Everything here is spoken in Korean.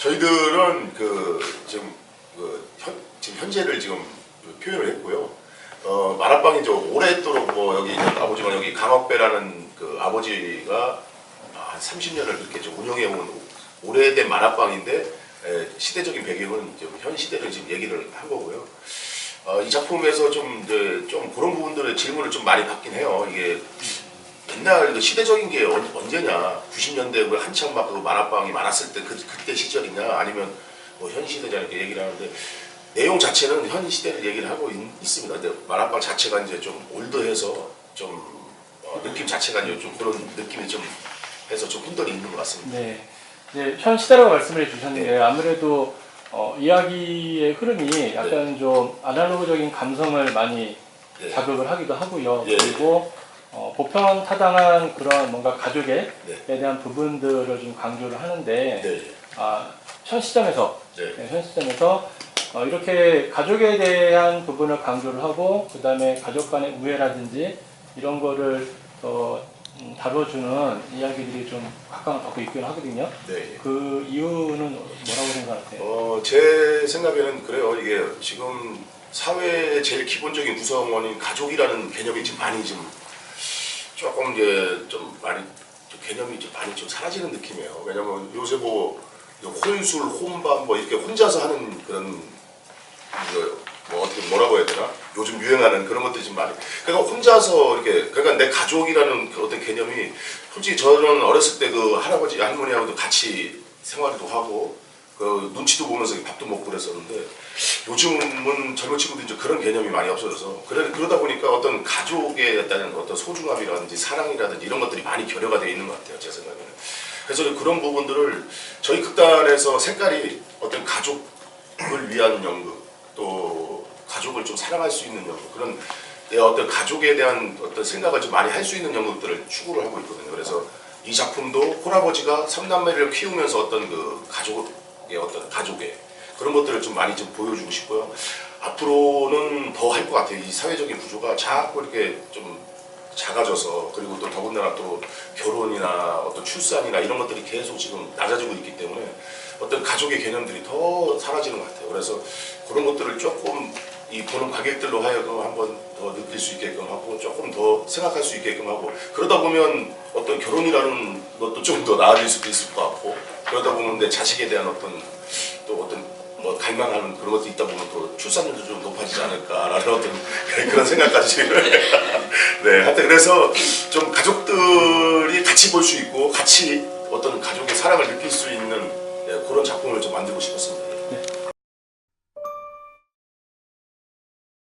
저희들은 그 지금 그 현, 지금 현재를 지금 표현을 했고요. 어, 만화방이 저 오랫도록 뭐 여기 아버지가 여기 강학배라는 그 아버지가 한 30년을 그렇게 좀 운영해 온 오래된 만화방인데 에, 시대적인 배경은 좀현 시대를 지금 얘기를 한 거고요. 어, 이 작품에서 좀 이제 좀 그런 부분들의 질문을 좀 많이 받긴 해요. 이게 옛날 그 시대적인 게 언, 언제냐? 90년대 그 한참 막그 만화방이 많았을 때 그, 그때 시절이냐? 아니면 뭐 현 시대냐 이렇게 얘기를 하는데 내용 자체는 현 시대를 얘기를 하고 있, 습니다 근데 만화방 자체가 이제 좀 올드해서 좀 어, 느낌 자체가 이제 좀 그런 느낌이 좀 해서 좀 흔들이 있는 것 같습니다. 네. 이제 현 시대라고 말씀을 주셨는데 아무래도 어, 이야기의 흐름이 약간 좀 아날로그적인 감성을 많이 네. 자극을 하기도 하고요. 예. 그리고 어, 보편 타당한 그런 뭔가 가족에 네. 대한 부분들을 좀 강조를 하는데 네. 아, 현 시점에서 네. 네, 현 시점에서 어, 이렇게 가족에 대한 부분을 강조를 하고 그 다음에 가족 간의 우애라든지 이런 거를 어, 음, 다뤄주는 이야기들이 좀 각광을 받고 있긴 하거든요. 네. 그 이유는 뭐라고 생각하세요? 어, 제 생각에는 그래요. 이게 지금 사회의 제일 기본적인 구성원인 가족이라는 개념이 지금 많이 좀 조금 이제 좀 많이 좀 개념이 좀 많이 좀 사라지는 느낌이에요. 왜냐면 요새 뭐 혼술, 혼밥 뭐 이렇게 혼자서 하는 그런 그뭐 어떻게 뭐라고 해야 되나? 요즘 유행하는 그런 것들이 좀 많이. 그러니까 혼자서 이렇게 그러니까 내 가족이라는 그 어떤 개념이 솔직히 저는 어렸을 때 그 할아버지 할머니하고도 같이 생활도 하고 그 눈치도 보면서 밥도 먹고 그랬었는데 요즘은 젊은 친구들 이제 그런 개념이 많이 없어져서 그래, 그러다 보니까 어떤 가족에 대한 어떤 소중함이라든지 사랑이라든지 이런 것들이 많이 결여가 되어 있는 것 같아요 제 생각에는. 그래서 그런 부분들을 저희 극단에서 색깔이 어떤 가족을 위한 연극 또 가족을 좀 사랑할 수 있는 연극 그런 내 어떤 가족에 대한 어떤 생각을 좀 많이 할 수 있는 연극들을 추구를 하고 있거든요. 그래서 이 작품도 홀아버지가 삼남매를 키우면서 어떤 그 가족 의 어떤 가족의 그런 것들을 좀 많이 좀 보여주고 싶고요. 앞으로는 더 할 것 같아요. 이 사회적인 구조가 자꾸 이렇게 좀 작아져서 그리고 또 더군다나 또 결혼이나 어떤 출산이나 이런 것들이 계속 지금 낮아지고 있기 때문에 어떤 가족의 개념들이 더 사라지는 것 같아요. 그래서 그런 것들을 조금 이 보는 관객들로 하여금 한번 더 느낄 수 있게끔 하고 조금 더 생각할 수 있게끔 하고 그러다 보면 어떤 결혼이라는 것도 좀 더 나아질 수도 있을 것 같고 그러다 보면 내 자식에 대한 어떤 또 어떤 뭐 갈망하는 그런 것도 있다 보면 또 출산율도 좀 높아지지 않을까라는 어떤 그런 생각까지 네 하여튼 그래서 좀 가족들이 같이 볼 수 있고 같이 어떤 가족의 사랑을 느낄 수 있는 네, 그런 작품을 좀 만들고 싶었습니다. 네.